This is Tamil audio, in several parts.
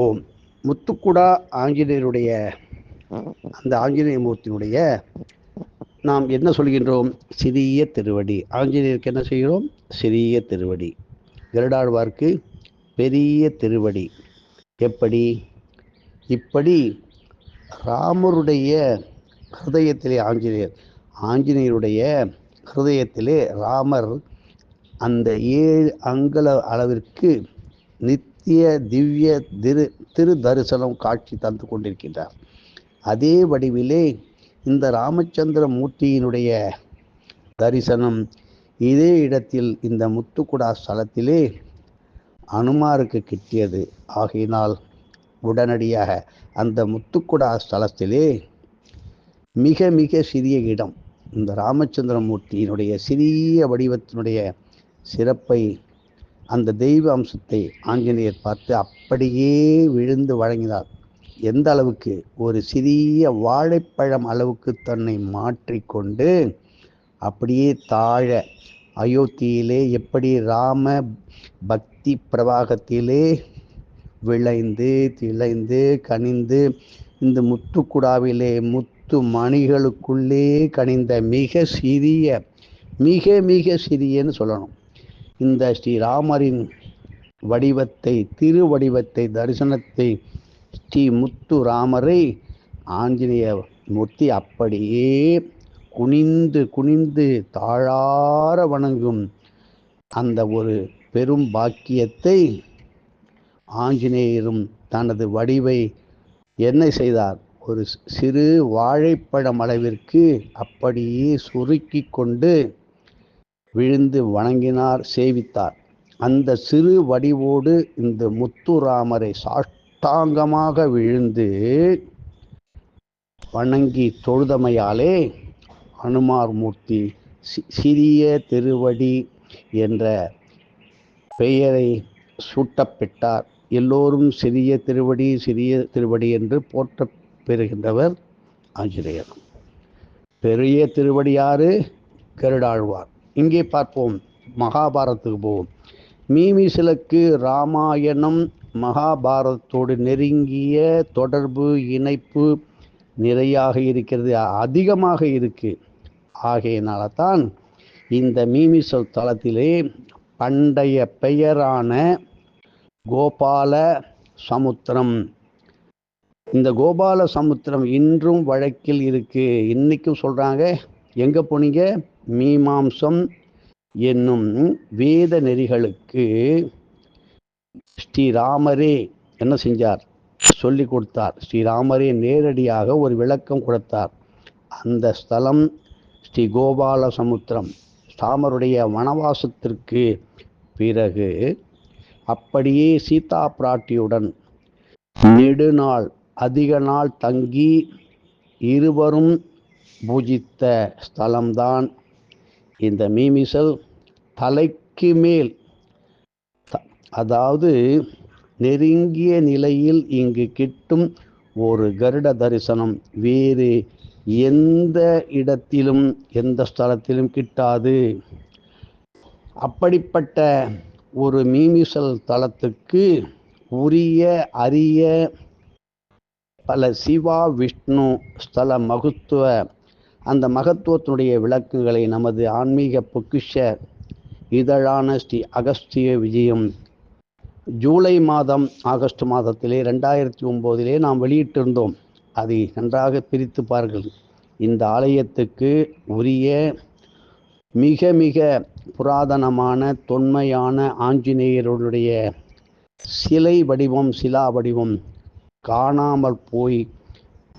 ஓம் முத்துக்குடா ஆஞ்சநேயருடைய அந்த ஆஞ்சநேய மூர்த்தியினுடைய நாம் என்ன சொல்கின்றோம்? சிறிய திருவடி. ஆஞ்சநேயருக்கு என்ன செய்கிறோம்? சிறிய திருவடி. கருடாழ்வார்க்கு பெரிய திருவடி. எப்படி? இப்படி ராமருடைய ஹிருதயத்திலே ஆஞ்சநேயர் ஆஞ்சநேயருடைய ஹிருதயத்திலே ராமர் அந்த ஏழு அங்கல அளவிற்கு நித் நித்திய திவ்ய திரு திரு தரிசனம் காட்சி தந்து கொண்டிருக்கின்றார். அதே வடிவிலே இந்த ராமச்சந்திர மூர்த்தியினுடைய தரிசனம் இதே இடத்தில் இந்த முத்துக்குடா ஸ்தலத்திலே அனுமாருக்கு கிட்டியது. ஆகையினால் உடனடியாக அந்த முத்துக்குடா ஸ்தலத்திலே மிக மிக சிறிய இடம் இந்த ராமச்சந்திர மூர்த்தியினுடைய சிறிய வடிவத்தினுடைய சிறப்பை அந்த தெய்வ அம்சத்தை ஆஞ்சநேயர் பார்த்து அப்படியே விழுந்து வழங்கினார். எந்த அளவுக்கு? ஒரு சிறிய வாழைப்பழம் அளவுக்கு தன்னை மாற்றிக்கொண்டு அப்படியே தாழ அயோத்தியிலே எப்படி ராம பக்தி பிரவாகத்திலே விளைந்து திளைந்து கனிந்து இந்த முத்துக்குடாவிலே முத்து மணிகளுக்குள்ளே கனிந்த மிக சிறிய மிக மிக சிறியன்னு சொல்லணும். இந்த ஸ்ரீராமரின் வடிவத்தை திருவடிவத்தை தரிசனத்தை ஸ்ரீ முத்து ராமரை ஆஞ்சநேய மூர்த்தி அப்படியே குனிந்து குனிந்து தாழார வணங்கும் அந்த ஒரு பெரும் பாக்கியத்தை ஆஞ்சநேயரும் தனது வடிவை என்ன செய்தார்? ஒரு சிறு வாழைப்பழம் அளவிற்கு அப்படியே சுருக்கி கொண்டு விழுந்து வணங்கினார் சேவித்தார். அந்த சிறு வடிவோடு இந்த முத்துராமரை சாஷ்டாங்கமாக விழுந்து வணங்கி தொழுதமையாலே அனுமார் மூர்த்தி சிறிய திருவடி என்ற பெயரை சூட்டப்பெற்றார். எல்லோரும் சிறிய திருவடி சிறிய திருவடி என்று போற்ற பெறுகின்றவர் ஆஞ்சநேயர். பெரிய திருவடியாறு கருடாழ்வார். இங்கே பார்ப்போம். மகாபாரதத்துக்கு போவோம். மீமிசிலக்கு ராமாயணம் மகாபாரதத்தோடு நெருங்கிய தொடர்பு இணைப்பு நிறையாக இருக்கிறது அதிகமாக இருக்குது ஆகையினால தான் இந்த மீமிசல் தளத்திலே பண்டைய பெயரான கோபால சமுத்திரம். இந்த கோபால சமுத்திரம் இன்றும் வழக்கில் இருக்குது இன்றைக்கும் சொல்கிறாங்க எங்கே போனீங்க? மீமாம்சம் என்னும் வேத நெறிகளுக்கு ஸ்ரீராமரே என்ன செஞ்சார்? சொல்லி கொடுத்தார். ஸ்ரீராமரே நேரடியாக ஒரு விளக்கம் கொடுத்தார். அந்த ஸ்தலம் ஸ்ரீ கோபால சமுத்திரம் ராமருடைய வனவாசத்திற்கு பிறகு அப்படியே சீதா பிராட்டியுடன் நெடுநாள் அதிக நாள் தங்கி இருவரும் பூஜித்த ஸ்தலம்தான் இந்த மீமிசல் தலைக்கு மேல். அதாவது நெருங்கிய நிலையில் இங்கு கிட்டும் ஒரு கருட தரிசனம். வேறு எந்த இடத்திலும் எந்த ஸ்தலத்திலும் கிட்டாது. அப்படிப்பட்ட ஒரு மீமிசல் தலத்துக்கு உரிய அரிய பல சிவா விஷ்ணு ஸ்தல மகத்துவ அந்த மகத்துவத்தினுடைய விளக்குகளை நமது ஆன்மீக பொக்கிஷ இதழான ஸ்ரீ அகஸ்திய விஜயம். ஜூலை மாதம் ஆகஸ்ட் மாதத்திலே ரெண்டாயிரத்தி ஒம்போதிலே நாம் வெளியிட்டிருந்தோம். அதை நன்றாக பிரித்து பார்கள் இந்த ஆலயத்துக்கு உரிய மிக மிக புராதனமான தொன்மையான ஆஞ்சநேயருடைய சிலை வடிவம் சிலா வடிவம் காணாமல் போய்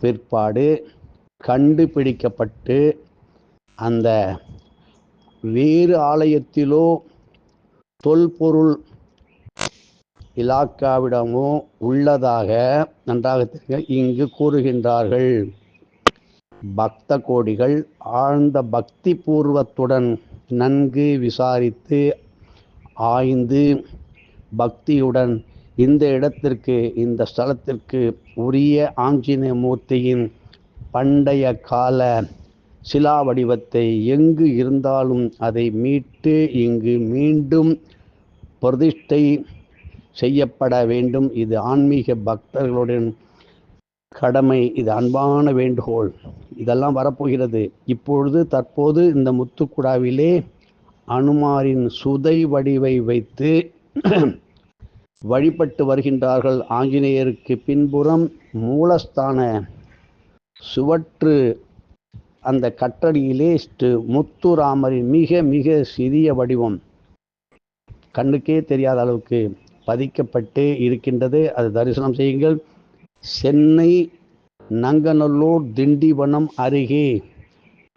பிற்பாடு கண்டுபிடிக்கப்பட்டு அந்த வேறு ஆலயத்திலோ தொல்பொருள் இலாக்காவிடமோ உள்ளதாக நன்றாக தெரியும். இங்கு கூறுகின்றார்கள் பக்த கோடிகள் ஆழ்ந்த பக்தி பூர்வத்துடன் நன்கு விசாரித்து ஆய்ந்து பக்தியுடன் இந்த இடத்திற்கு இந்த ஸ்தலத்திற்கு உரிய ஆஞ்சநேய மூர்த்தியின் பண்டைய கால சிலா வடிவத்தை எங்கு இருந்தாலும் அதை மீட்டு இங்கு மீண்டும் பிரதிஷ்டை செய்யப்பட வேண்டும். இது ஆன்மீக பக்தர்களுடன் கடமை இது அன்பான வேண்டுகோள். இதெல்லாம் வரப்போகிறது. இப்பொழுது தற்போது இந்த முத்துக்குடாவிலே அனுமாரின் சுதை வடிவை வைத்து வழிபட்டு வருகின்றார்கள். ஆஞ்சநேயருக்கு பின்புறம் மூலஸ்தான சுவற்று அந்த கட்டடியிலே முத்துராமரின் மிக மிக சிறிய வடிவம். கண்ணுக்கே தெரியாத அளவுக்கு பதிக்கப்பட்டு இருக்கின்றது. அது தரிசனம் செய்யுங்கள். சென்னை நங்கநல்லூர் திண்டிவனம் அருகே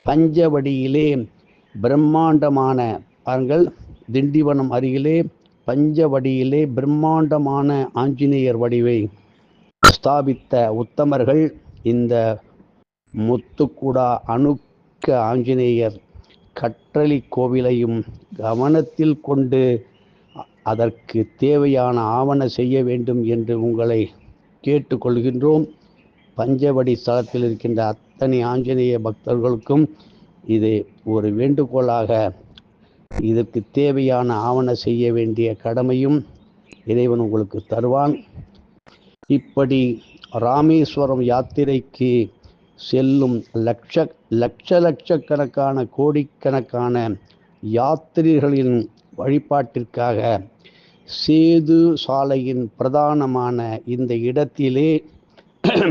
பஞ்சவடியிலே பிரம்மாண்டமான பாருங்கள் திண்டிவனம் அருகிலே பஞ்சவடியிலே பிரம்மாண்டமான ஆஞ்சநேயர் வடிவை ஸ்தாபித்த உத்தமர்கள் இந்த முத்துக்குடா அணுக்க ஆஞ்சநேயர் கற்றளி கோவிலையும் கவனத்தில் கொண்டு அதற்கு தேவையான ஆவண செய்ய வேண்டும் என்று உங்களை கேட்டுக்கொள்கின்றோம். பஞ்சவடி ஸ்தலத்தில் இருக்கின்ற அத்தனை ஆஞ்சநேய பக்தர்களுக்கும் இது ஒரு வேண்டுகோளாக. இதற்கு தேவையான ஆவண செய்ய வேண்டிய கடமையும் இறைவன் உங்களுக்கு தருவான். இப்படி ராமேஸ்வரம் யாத்திரைக்கு செல்லும் லட்ச லட்ச லட்சக்கணக்கான கோடிக்கணக்கான யாத்திரிகளின் வழிபாட்டிற்காக சேது சாலையின் பிரதானமான இந்த இடத்திலே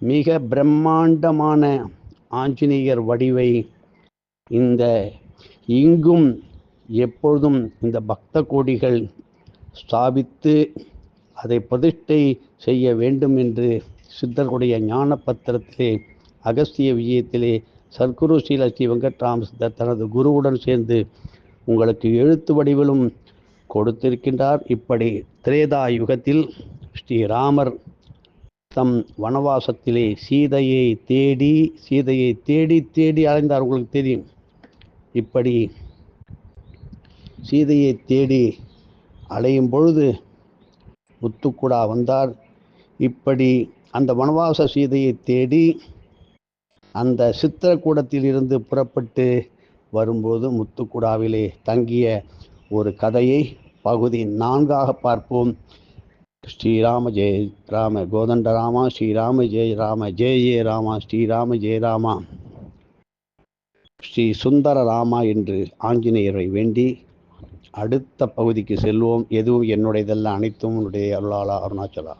மிக பிரம்மாண்டமான ஆஞ்சநேயர் வடிவை இந்த இங்கும் எப்பொழுதும் இந்த பக்த கோடிகள் ஸ்தாபித்து அதை பிரதிஷ்டை செய்ய வேண்டும் என்று சித்தர்களுடைய ஞான பத்திரத்திலே அகஸ்திய விஜயத்திலே சர்க்குரு ஸ்ரீலட்சி வெங்கட்ராம சித்தர் தனது குருவுடன் சேர்ந்து உங்களுக்கு எழுத்து வடிவிலும் கொடுத்திருக்கின்றார். இப்படி திரேதா யுகத்தில் ஸ்ரீராமர் தம் வனவாசத்திலே சீதையை தேடி சீதையை தேடி தேடி அலைந்தார். உங்களுக்கு தெரியும். இப்படி சீதையை தேடி அலையும் பொழுது முத்துக்குடா வந்தார். இப்படி அந்த வனவாச சீதையை தேடி அந்த சித்திரக்கூடத்தில் இருந்து புறப்பட்டு வரும்போது முத்துக்குடாவிலே தங்கிய ஒரு கதையை பகுதி நான்காக பார்ப்போம். ஸ்ரீராம ஜெய ராம கோதண்ட ராமா ஸ்ரீராம ஜெய ராம ஜெய ஜெய ராமா ஸ்ரீராம ஜெய ராமா. ஸ்ரீ சுந்தர ராமா என்று ஆஞ்சநேயரை வேண்டி அடுத்த பகுதிக்கு செல்வோம். எதுவும் என்னுடையதெல்லாம் அனைத்தும் உன்னுடைய அருளாளா அருணாச்சலா.